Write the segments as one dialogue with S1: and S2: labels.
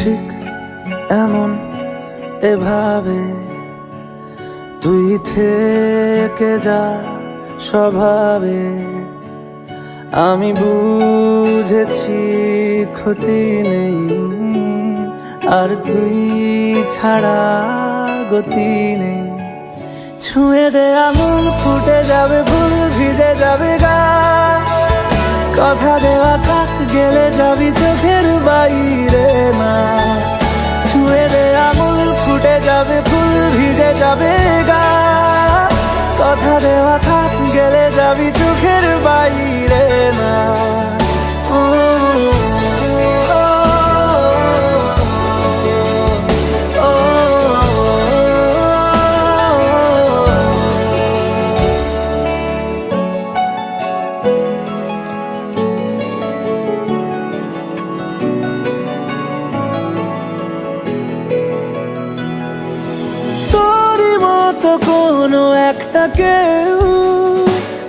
S1: ঠিক এমন এভাবে তুই থেকে যা স্বভাবে। আমি বুঝেছি ক্ষতি নেই, আর তুই ছাড়া গতি নেই। ছুঁয়ে দে আমন ফুটে যাবে ফুল ভিজে যাবে গা। কথা দেওয়া থাক, গেলে যাবি চোখের যাবে গা। কথা দেওয়া থাক গেলে যাবি চোখের বাইরে মতো কোনো একটা কেউ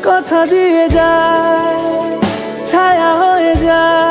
S1: কথা দিয়ে যায় ছায়া হয়ে যায়।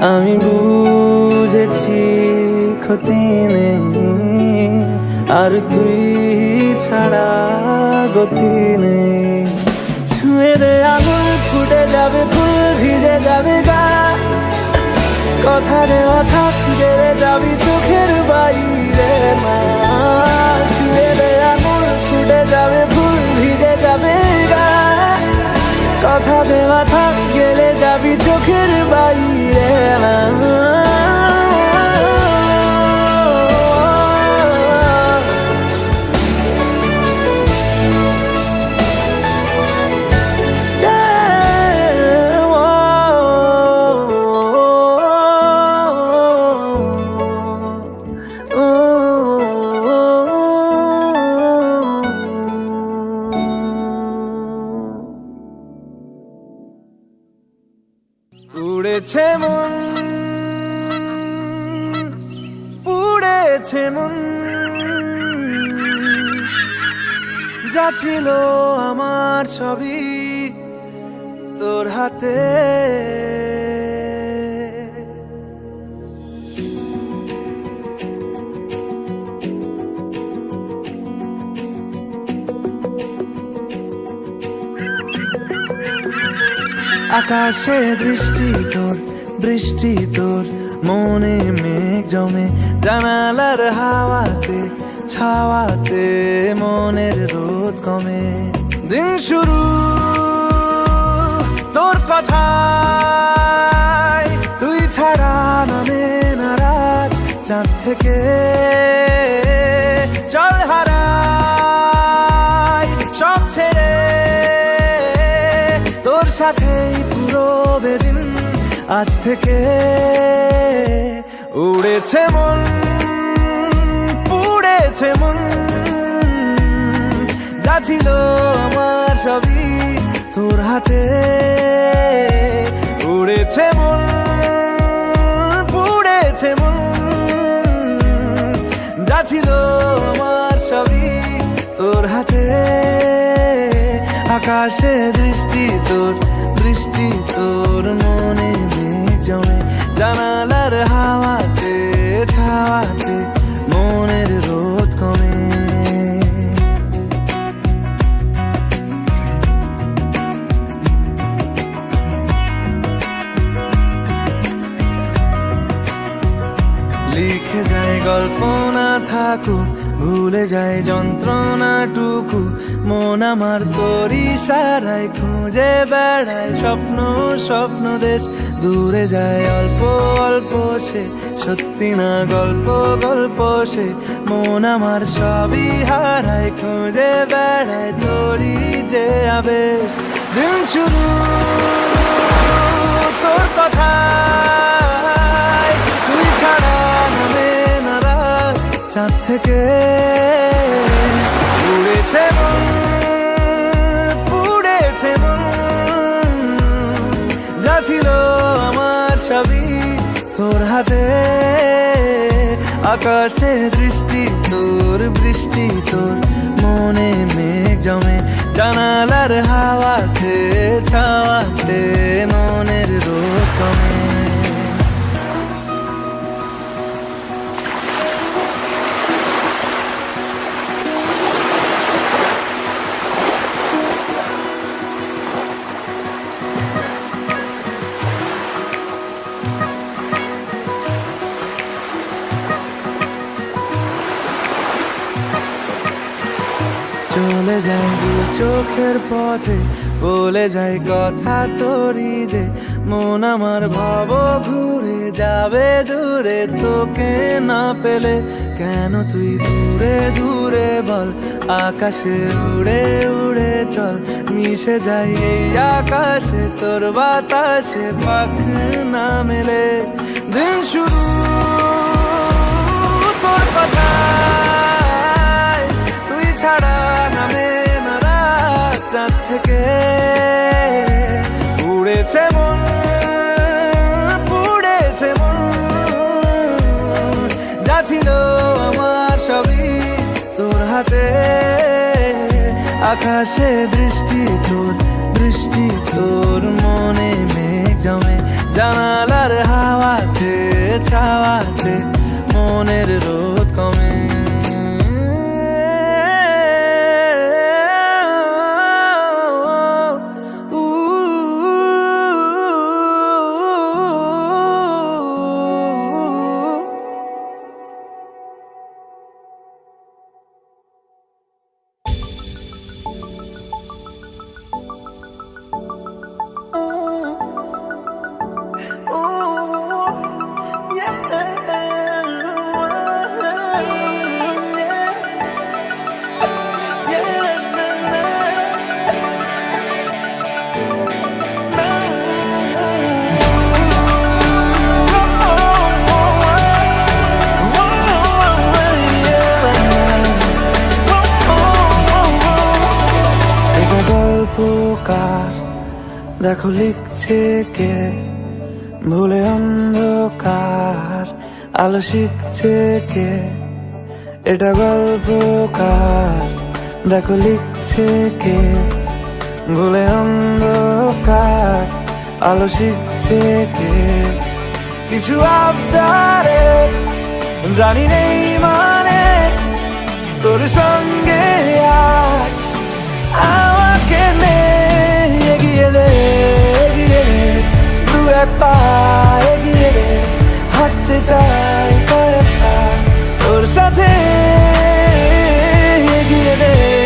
S1: আমি বুঝেছি ক্ষতি নেই, আর তুই ছাড়া গতি নেই। ছুঁয়ে দে আঙুল, ফুটে যাবে ফুল, ভিজে যাবে গা। কথা দেওয়া থাক গেলে যাবি চোখের বাইরে না ছুঁয়ে দে আঙুল, ফুটে যাবে ফুল, ভিজে যাবে গা। কথা গেলে যাবি চোখের বাইরে। যা ছিল আমার ছবি তোর হাতে। আকাশে দৃষ্টি তোর, বৃষ্টি তোর, মনে মেঘ জমে জানালার হাওয়াতে, ছাওয়াতে, মনের রোদ কমে। দিন শুরু, তোর কথা তুই ছাড়া নামে না রাত চাঁদ থেকে চল হারাই সব ছেড়ে। তোর সাথেই পুরো বেদিন আজ থেকে উড়েছে মন, পুড়েছে মন। ছিল আমার সবই তোর হাতে। উড়েছে মন, পুড়েছে মন। যা ছিল আমার সবই তোর হাতে। আকাশে দৃষ্টি তোর দৃষ্টি তোর, মনে জমে। জানালার হাওয়াতে ছাওয়াতে থাকুক ভুলে যায় যন্ত্রণাটুকু। মন আমার তোর ইশারায় খুঁজে বেড়ায়। স্বপ্ন স্বপ্ন দেশ, দূরে যায় অল্প অল্প সে। সত্যি না গল্প গল্প সে। মন আমার সবই হারায়, খুঁজে বেড়ায় তরি যে আবেশ। দিন শুরু। চাঁদ থেকে উড়েছে মন পুড়েছে মন। যা ছিল আমার সবই তোর হাতে। আকাশে দৃষ্টি, তোর বৃষ্টি, তোর মনে মেঘ জমে। জানালার হাওয়াতে, ছাওয়াতে মনের চলে যায় দু চোখের পথে, বলে যায় কথা তোরই যে, মন আমার ভাব ঘুরে যাবে দূরে, তোকে না পেলে কেন তুই দূরে দূরে বল, আকাশে উড়ে উড়ে চল, মিশে যাই এই আকাশে, তোর বাতাসে পাখ না মেলে। দিন শুরু, তোর তুই ছাড়া নামে না চাঁদ থেকে। উড়েছে মন, পুড়েছে মন। যা ছিল আমার সবই তোর হাতে। আকাশে দৃষ্টি তোর বৃষ্টি তোর, মনে মেঘ জমে জানালার হাওয়াতে, ছাওয়াতে, মনের রোদ দেখো লিখছে কে? ভুলে অন্ধকার, আলো শিখছে কে? এটা গল্পকার দেখো লিখছে কে? ভুলে অন্ধকার, আলো শিখছে কে? কিছু আবদারে জানি নেই মানে তোর সঙ্গে আজ পা এগিয়ে দে হাঁটতে চাই কয়েক তোর সাথে এগিয়ে দে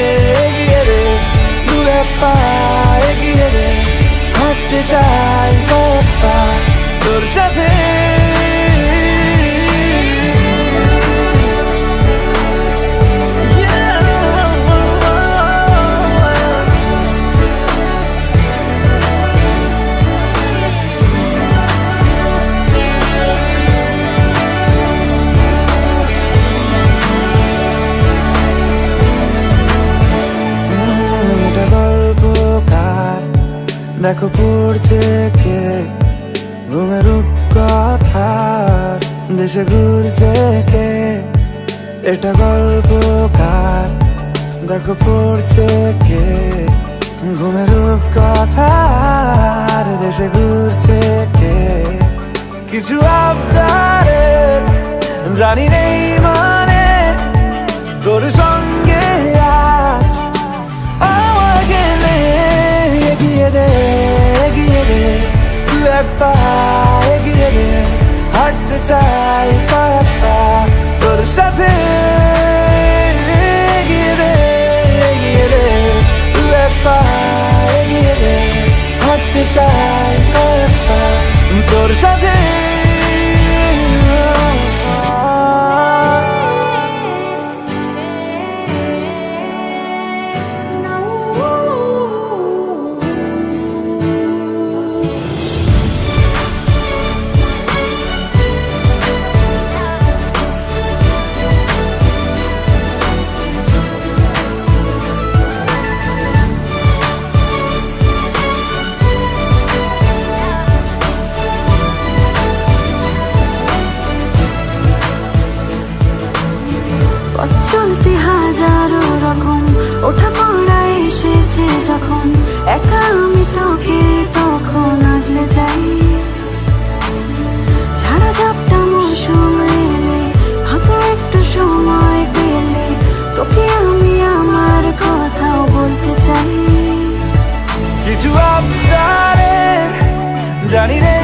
S1: দেখো পড়ছে কে ঘুমের কথা দেশে ঘুরছে কে? এটা গল্প কার দেখো পড়ছে কে ঘুমের কথা দেশে ঘুরছে কে? কিছু আবদারের জানি নেই মানে তোর সঙ্গে চাই তোর সাথে
S2: ওঠা পড়া এসেছে যখন, একা আমি তোকে তখন আগলে যাই। ঝাড়া ঝাপটা মৌসুম এলে ফাঁকা একটু সময় পেলে, তোকে আমি আমার কথাও বলতে চাই।
S1: কিছু আবদারের, জানি নেই